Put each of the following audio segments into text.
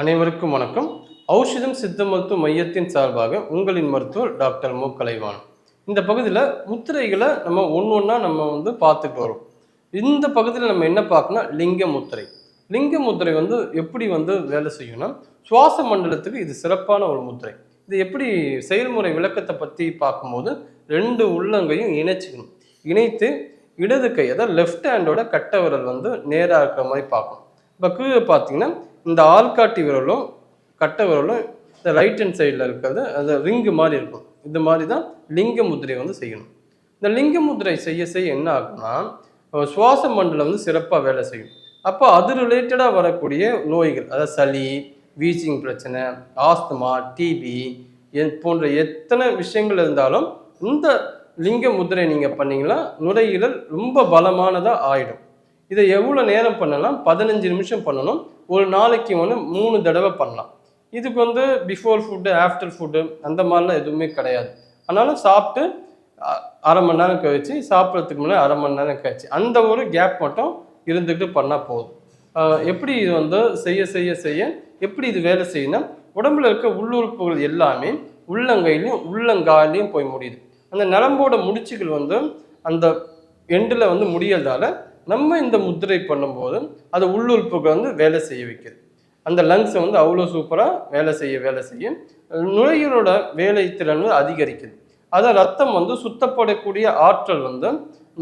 அனைவருக்கும் வணக்கம். ஔஷதம் சித்த மருத்துவ மையத்தின் சார்பாக உங்களின் மருத்துவர் டாக்டர் மு. கலைவான் இந்த பகுதியில் முத்திரைகளை நம்ம ஒன்று ஒன்றா நம்ம வந்து பார்த்துட்டு வரோம். இந்த பகுதியில் நம்ம என்ன பார்க்கணும் லிங்க முத்திரை. லிங்க முத்திரை வந்து எப்படி வந்து வேலை செய்யணும்னா சுவாச மண்டலத்துக்கு இது சிறப்பான ஒரு முத்திரை. இது எப்படி செயல்முறை விளக்கத்தை பற்றி பார்க்கும்போது ரெண்டு உள்ளங்கையும் இணைச்சிக்கணும். இணைத்து இடது கை அதாவது லெஃப்ட் ஹேண்டோட கட்ட விரல் வந்து நேராக இருக்கிற மாதிரி பார்க்கணும். இப்போ கீழே பார்த்தீங்கன்னா இந்த ஆள்காட்டி விரலும் கட்டை விரலும் இந்த ரைட் ஹேண்ட் சைடில் இருக்கிறது அது ரிங்கு மாதிரி இருக்கும். இது மாதிரி தான் லிங்க முதிரை வந்து செய்யணும். இந்த லிங்க முதிரை செய்ய செய்ய என்ன ஆகும்னா சுவாச மண்டலம் வந்து சிறப்பாக வேலை செய்யும். அப்போ அது ரிலேட்டடாக வரக்கூடிய நோய்கள் அதாவது சளி வீச்சிங் பிரச்சனை ஆஸ்துமா டிபி போன்ற எத்தனை விஷயங்கள் இருந்தாலும் இந்த லிங்க முதிரை நீங்கள் பண்ணீங்கன்னா நுரையீரல் ரொம்ப பலமானதாக ஆயிடும். இதை எவ்வளோ நேரம் பண்ணலாம்? பதினஞ்சு நிமிஷம் பண்ணணும். ஒரு நாளைக்கு வந்து மூணு தடவை பண்ணலாம். இதுக்கு வந்து பிஃபோர் ஃபுட்டு ஆஃப்டர் ஃபுட்டு அந்த மாதிரிலாம் எதுவுமே கிடையாது. அதனால சாப்பிட்டு அரை மணி நேரம் கழிச்சு சாப்பிட்றதுக்கு முன்னாடி அரை மணி நேரம் கழிச்சு அந்த ஒரு கேப் மட்டும் இருந்துக்கிட்டு பண்ணால் போதும். எப்படி இது வந்து செய்ய செய்ய செய்ய எப்படி இது வேலை செய்யணும் உடம்புல இருக்க உள்ளுறுப்புகள் எல்லாமே உள்ளங்கையிலையும் உள்ளங்காலையும் போய் முடியுது. அந்த நரம்போட முடிச்சுகள் வந்து அந்த எண்டில் வந்து முடியறதால நம்ம இந்த முத்திரை பண்ணும்போது அது உள்ளுறுப்புக்கு வந்து வேலை செய்ய வைக்குது. அந்த லங்ஸை வந்து அவ்வளோ சூப்பராக வேலை செய்ய வேலை செய்ய நுரையீரலோட வேலை திறன் வந்து அதிகரிக்குது. அதை ரத்தம் வந்து சுத்தப்படக்கூடிய ஆற்றல் வந்து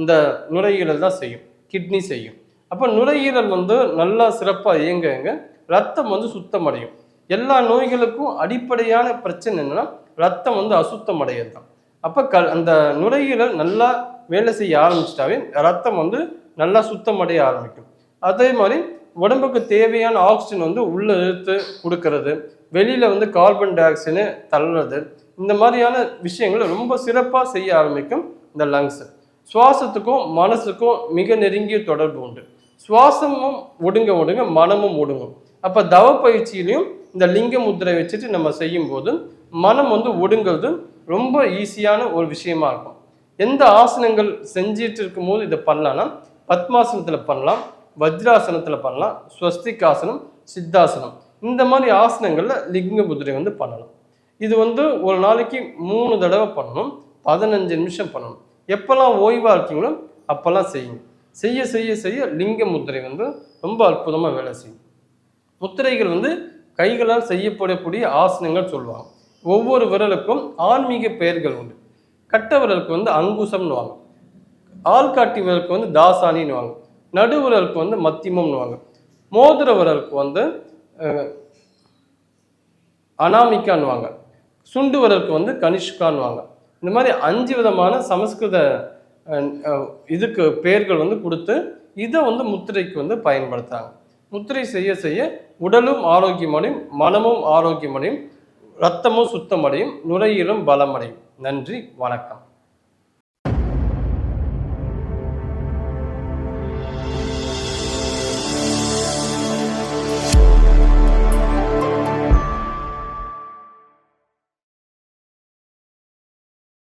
இந்த நுரையீரல் தான் செய்யும் கிட்னி செய்யும். அப்போ நுரையீரல் வந்து நல்லா சிறப்பாக இயங்க இயங்க ரத்தம் வந்து சுத்தமடையும். எல்லா நோய்களுக்கும் அடிப்படையான பிரச்சனை என்னென்னா ரத்தம் வந்து அசுத்தம் அடையது தான் அப்போ க அந்த நுரையீரல் நல்லா வேலை செய்ய ஆரம்பிச்சிட்டாவே ரத்தம் வந்து நல்லா சுத்தமடைய ஆரம்பிக்கும். அதே மாதிரி உடம்புக்கு தேவையான ஆக்சிஜன் வந்து உள்ளே இழுத்து கொடுக்கறது. வெளியில் வந்து கார்பன் டை ஆக்சைடு தள்ளுறது. இந்த மாதிரியான விஷயங்களை ரொம்ப சிறப்பாக செய்ய ஆரம்பிக்கும் இந்த லங்ஸ் சுவாசத்துக்கும் மனசுக்கும் மிக நெருங்கிய தொடர்பு உண்டு. சுவாசமும் ஒடுங்க ஒடுங்க மனமும் ஒடுங்கும். அப்போ தவ பயிற்சியிலையும் இந்த லிங்க முத்திரை வச்சுட்டு நம்ம செய்யும்போது மனம் வந்து ஒடுங்கிறது ரொம்ப ஈஸியான ஒரு விஷயமா இருக்கும். எந்த ஆசனங்கள் செஞ்சிட்டு இருக்கும்போது இதை பண்ணலாம்னா பத்மாசனத்தில் பண்ணலாம் வஜ்ராசனத்தில் பண்ணலாம் ஸ்வஸ்திகாசனம் சித்தாசனம். இந்த மாதிரி ஆசனங்களில் லிங்க முதிரை வந்து பண்ணலாம். இது வந்து ஒரு நாளைக்கு மூணு தடவை பண்ணணும் பதினஞ்சு நிமிஷம் பண்ணணும். எப்போல்லாம் ஓய்வாக இருக்கீங்களோ அப்போல்லாம் செய்யுங்க. செய்ய செய்ய செய்ய லிங்க முத்திரை வந்து ரொம்ப அற்புதமாக வேலை செய்யும். முத்திரைகள் வந்து கைகளால் செய்யப்படக்கூடிய ஆசனங்கள் சொல்லுவாங்க. ஒவ்வொரு விரலுக்கும் ஆன்மீக பெயர்கள் உண்டு. கட்ட விரலுக்கு வந்து அங்குசம்னு வாங்க. ஆள்காட்டி விரலுக்கு வந்து தாசானின்னு நடு விரலுக்கு வந்து மத்தியமம்னு வாங்க. மோதிர விரலுக்கு வந்து அஹ், அனாமிக்கான்னு சுண்டு விரலுக்கு வந்து கனிஷ்கான்னு வாங்க. இந்த மாதிரி அஞ்சு விதமான சமஸ்கிருத இதுக்கு பெயர்கள் வந்து கொடுத்து இதை வந்து முத்திரைக்கு வந்து பயன்படுத்துறாங்க. முத்திரை செய்ய செய்ய உடலும் ஆரோக்கியமடையும் மனமும் ஆரோக்கியமடையும் ரத்தமும் சுத்தமடையும் நுரையீரலும் பலமடையும். நன்றி வணக்கம்.